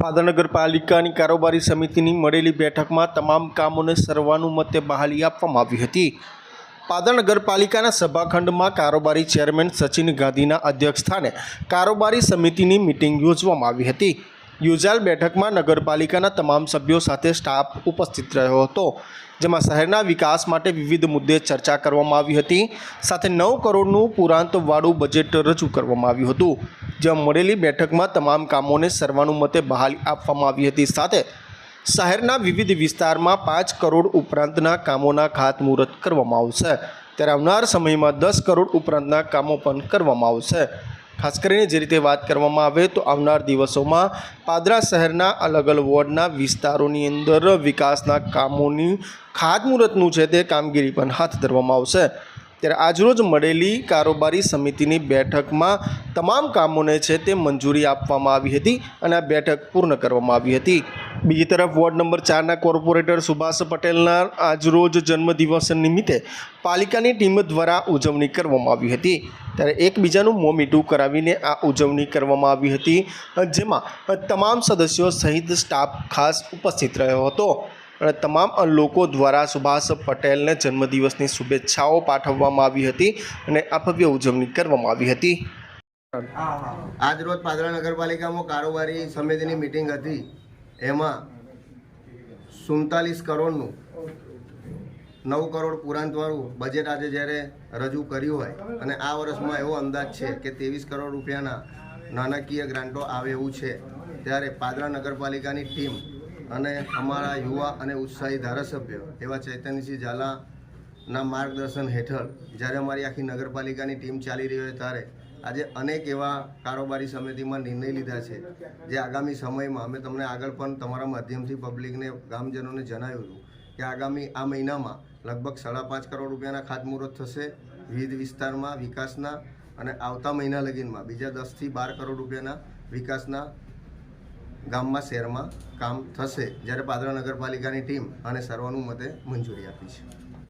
પાદર નગરપાલિકાની કારોબારી સમિતિની મળેલી બેઠકમાં તમામ કામોને સર્વાનુમતે બહાલી આપવામાં આવી હતી. પાદર નગરપાલિકાના સભાખંડમાં કારોબારી ચેરમેન સચિન ગાંધીના અધ્યક્ષસ્થાને કારોબારી સમિતિની મિટિંગ યોજવામાં આવી હતી. યોજાયેલ બેઠકમાં નગરપાલિકાના તમામ સભ્યો સાથે સ્ટાફ ઉપસ્થિત રહ્યો હતો, જેમાં શહેરના વિકાસ માટે વિવિધ મુદ્દે ચર્ચા કરવામાં આવી હતી. સાથે નવ કરોડનું પુરાંતવાળું બજેટ રજૂ કરવામાં આવ્યું હતું, જેમાં મળેલી બેઠકમાં તમામ કામોને સર્વાનુમતે બહાલી આપવામાં આવી હતી. સાથે શહેરના વિવિધ વિસ્તારમાં પાંચ કરોડ ઉપરાંતના કામોના ખાતમુહૂર્ત કરવામાં આવશે. ત્યારે આવનાર સમયમાં દસ કરોડ ઉપરાંતના કામો પણ કરવામાં આવશે. ખાસ કરીને જે રીતે વાત કરવામાં આવે તો આવનાર દિવસોમાં પાદરા શહેરના અલગ અલગ વોર્ડના વિસ્તારોની અંદર વિકાસના કામોની ખાતમુહૂર્તનું છે તે કામગીરી પણ હાથ ધરવામાં આવશે. ત્યારે આજરોજ મળેલી કારોબારી સમિતિની બેઠકમાં તમામ કામોને છે તે મંજૂરી આપવામાં આવી હતી અને આ બેઠક પૂર્ણ કરવામાં આવી હતી. બીજી તરફ વોર્ડ નંબર ચારના કોર્પોરેટર સુભાષ પટેલના આજરોજ જન્મદિવસ નિમિત્તે પાલિકાની ટીમ દ્વારા ઉજવણી કરવામાં આવી હતી. ત્યારે એકબીજાનું મોં મીઠું કરાવીને આ ઉજવણી કરવામાં આવી હતી. જેમાં તમામ સદસ્યો સહિત સ્ટાફ ખાસ ઉપસ્થિત રહ્યો હતો. અને તમામ લોકો દ્વારા સુભાષ પટેલને જન્મદિવસની શુભેચ્છાઓ પાઠવવામાં આવી હતી અને આ ભવ્ય ઉજવણી કરવામાં આવી હતી. આજરોજ પાદરા નગરપાલિકામાં કારોબારી સમિતિની મિટિંગ હતી. એમાં સુડતાલીસ કરોડનું નવ કરોડ પુરાંતવાળું બજેટ આજે જ્યારે રજૂ કર્યું હોય, અને આ વર્ષમાં એવો અંદાજ છે કે ત્રેવીસ કરોડ રૂપિયાના નાણાકીય ગ્રાન્ટો આવે એવું છે, ત્યારે પાદરા નગરપાલિકાની ટીમ અને અમારા યુવા અને ઉત્સાહી ધારાસભ્ય એવા ચૈતન્યસિંહ ઝાલાના માર્ગદર્શન હેઠળ જ્યારે અમારી આખી નગરપાલિકાની ટીમ ચાલી રહી હોય ત્યારે આજે અનેક એવા કારોબારી સમિતિમાં નિર્ણય લીધા છે, જે આગામી સમયમાં અમે તમને આગળ પણ તમારા માધ્યમથી પબ્લિકને ગામજનોને જણાવ્યું હતું કે આગામી આ મહિનામાં લગભગ સાડા પાંચ કરોડ રૂપિયાના ખાતમુહૂર્ત થશે વિવિધ વિસ્તારમાં વિકાસના અને આવતા મહિના લગીનમાં બીજા દસથી બાર કરોડ રૂપિયાના વિકાસના ગામમાં, શહેરમાં કામ થશે, જ્યારે પાદરા નગરપાલિકાની ટીમ અને સર્વાનુમતે મંજૂરી આપી છે.